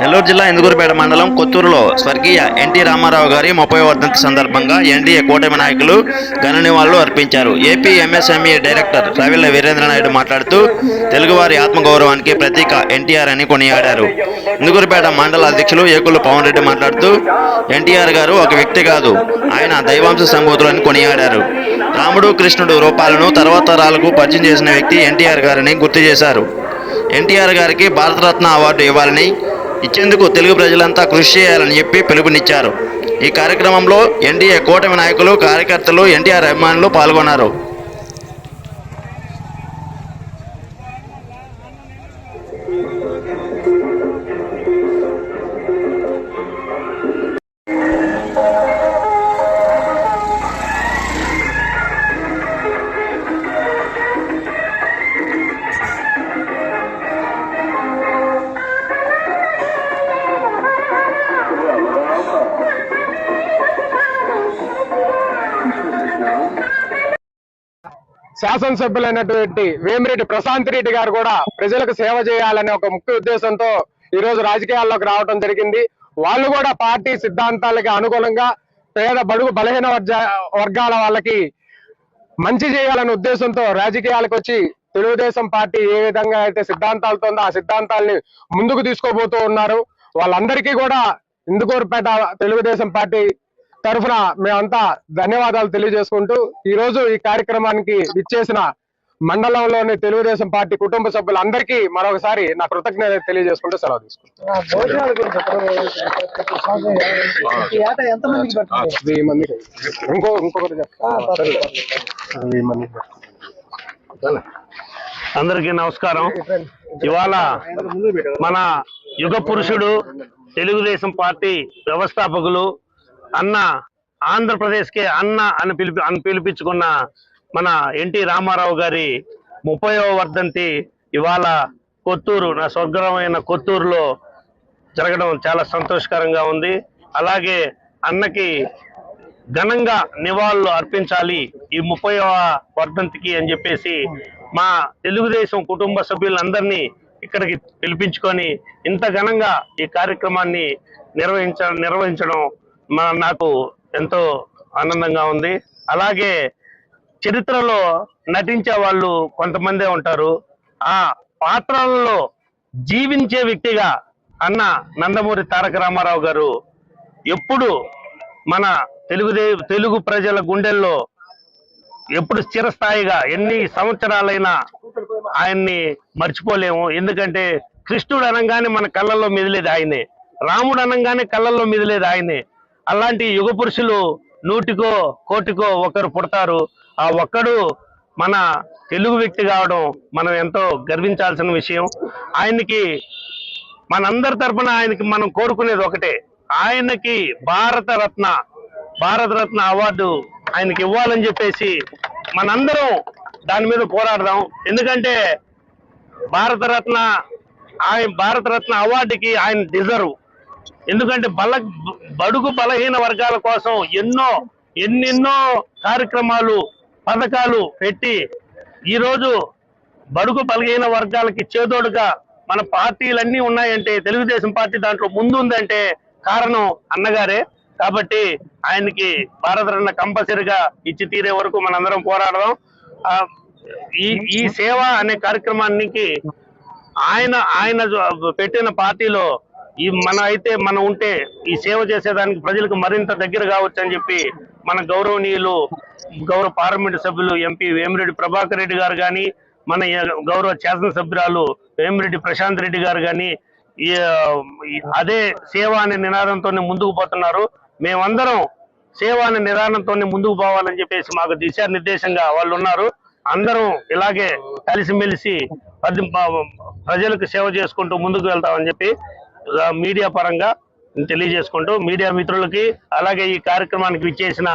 నెల్లూరు జిల్లా ఇందుకూరుపేట మండలం కొత్తూరులో స్వర్గీయ ఎన్టీ రామారావు గారి ముప్పై వర్ధంతి సందర్భంగా ఎన్డీఏ కూటమి నాయకులు ఘన నివాళులు అర్పించారు. ఏపీ ఎంఎస్ఎంఈ డైరెక్టర్ రవిల వీరేంద్రనాయుడు మాట్లాడుతూ తెలుగువారి ఆత్మగౌరవానికి ప్రతీక ఎన్టీఆర్ అని కొనియాడారు. ఇందుకూరుపేట మండల అధ్యక్షులు ఏకులు పవన్ రెడ్డి మాట్లాడుతూ ఎన్టీఆర్ గారు ఒక వ్యక్తి కాదు ఆయన దైవాంశ సంబోధులని కొనియాడారు. రాముడు కృష్ణుడు రూపాలను తర్వాత తరాలకు పరిచయం చేసిన వ్యక్తి ఎన్టీఆర్ గారిని గుర్తు చేశారు. ఎన్టీఆర్ గారికి భారతరత్న అవార్డు ఇవ్వాలని ఇచ్చేందుకు తెలుగు ప్రజలంతా కృషి చేయాలని చెప్పి పిలుపునిచ్చారు. ఈ కార్యక్రమంలో ఎన్డీఏ కూటమి నాయకులు కార్యకర్తలు ఎన్టీఆర్ అభిమానులు పాల్గొన్నారు. శాసనసభ్యులైనటువంటి వేమిరెడ్డి ప్రశాంత్ రెడ్డి గారు కూడా ప్రజలకు సేవ చేయాలనే ఒక ముఖ్య ఉద్దేశంతో ఈ రోజు రాజకీయాల్లోకి రావడం జరిగింది. వాళ్ళు కూడా పార్టీ సిద్ధాంతాలకి అనుగుణంగా పేద బడుగు బలహీన వర్గాల వాళ్ళకి మంచి చేయాలనే ఉద్దేశంతో రాజకీయాలకు వచ్చి తెలుగుదేశం పార్టీ ఏ విధంగా అయితే సిద్ధాంతాలతో ఉందో ఆ సిద్ధాంతాలని ముందుకు తీసుకోబోతూ ఉన్నారు. వాళ్ళందరికీ కూడా ఇందుకూరుపేట తెలుగుదేశం పార్టీ తరఫున మేమంతా ధన్యవాదాలు తెలియజేసుకుంటూ ఈ రోజు ఈ కార్యక్రమానికి విచ్చేసిన మండలంలోని తెలుగుదేశం పార్టీ కుటుంబ సభ్యులందరికీ మరొకసారి నా కృతజ్ఞత తెలియజేసుకుంటూ సెలవు తీసుకుంటాను ఇంకో ఇంకొకటి అందరికీ నమస్కారం. ఇవాళ మన యుగ పురుషుడు తెలుగుదేశం పార్టీ వ్యవస్థాపకులు అన్న ఆంధ్రప్రదేశ్కే అన్న అని పిలిపి అని పిలిపించుకున్న మన ఎన్టీ రామారావు గారి ముప్పైవ వర్ధంతి ఇవాళ కొత్తూరు నా స్వర్గమైన కొత్తూరులో జరగడం చాలా సంతోషకరంగా ఉంది. అలాగే అన్నకి ఘనంగా నివాళులు అర్పించాలి ఈ ముప్పైవ వర్ధంతికి అని చెప్పేసి మా తెలుగుదేశం కుటుంబ సభ్యులందరినీ ఇక్కడికి పిలిపించుకొని ఇంత ఘనంగా ఈ కార్యక్రమాన్ని నిర్వహించ నిర్వహించడం మా నాకు ఎంతో ఆనందంగా ఉంది. అలాగే చరిత్రలో నటించే వాళ్ళు కొంతమందే ఉంటారు. ఆ పాత్రలలో జీవించే వ్యక్తిగా అన్న నందమూరి తారక రామారావు గారు ఎప్పుడు మన తెలుగుదే తెలుగు ప్రజల గుండెల్లో ఎప్పుడు స్థిరస్థాయిగా ఎన్ని సంవత్సరాలైనా ఆయన్ని మర్చిపోలేము. ఎందుకంటే కృష్ణుడు అనగానే మన కళ్ళల్లో మిదిలేదు ఆయనే. రాముడు అనగానే కళ్ళల్లో మిదిలేదు ఆయనే. అలాంటి యుగ పురుషులు నూటికో కోటికో ఒకరు పుడతారు. ఆ ఒక్కడు మన తెలుగు వ్యక్తి కావడం మనం ఎంతో గర్వించాల్సిన విషయం. ఆయనకి మనందరి తరపున ఆయనకి మనం కోరుకునేది ఒకటే. ఆయనకి భారతరత్న భారతరత్న అవార్డు ఆయనకి ఇవ్వాలని చెప్పేసి మనందరం దాని మీద పోరాడదాం. ఎందుకంటే భారతరత్న ఆయన భారతరత్న అవార్డుకి ఆయన డిజర్వ్. ఎందుకంటే బల బడుగు బలహీన వర్గాల కోసం ఎన్నో ఎన్నెన్నో కార్యక్రమాలు పథకాలు పెట్టి ఈరోజు బడుగు బలహీన వర్గాలకి చేదోడుగా మన పార్టీలన్నీ ఉన్నాయంటే తెలుగుదేశం పార్టీ దాంట్లో ముందుందంటే కారణం అన్నగారే. కాబట్టి ఆయనకి భారతరత్న కంపల్సరిగా ఇచ్చి తీరే వరకు మనందరం పోరాడదాం. ఈ ఈ సేవ అనే కార్యక్రమానికి ఆయన ఆయన పెట్టిన పార్టీలో ఈ మన అయితే మనం ఉంటే ఈ సేవ చేసేదానికి ప్రజలకు మరింత దగ్గర కావచ్చు అని చెప్పి మన గౌరవనీయులు గౌరవ పార్లమెంట్ సభ్యులు ఎంపీ వేమిరెడ్డి ప్రభాకర్ రెడ్డి గారు కానీ మన గౌరవ శాసనసభ్యురాలు వేమిరెడ్డి ప్రశాంత్ రెడ్డి గారు కానీ ఈ అదే సేవ అనే నినాదంతోనే ముందుకు పోతున్నారు. మేమందరం సేవ అనే నిదానంతోనే ముందుకు పోవాలని చెప్పేసి మాకు దిశానిర్దేశంగా వాళ్ళు ఉన్నారు. అందరం ఇలాగే కలిసిమెలిసి ప్రజలకు సేవ చేసుకుంటూ ముందుకు వెళ్తామని చెప్పి మీడియా పరంగా తెలియజేసుకుంటూ మీడియా మిత్రులకి అలాగే ఈ కార్యక్రమానికి విచ్చేసిన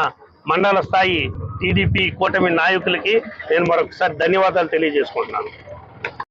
మండల స్థాయి టీడీపీ కూటమి నాయకులకి నేను మరొకసారి ధన్యవాదాలు తెలియజేసుకుంటున్నాను.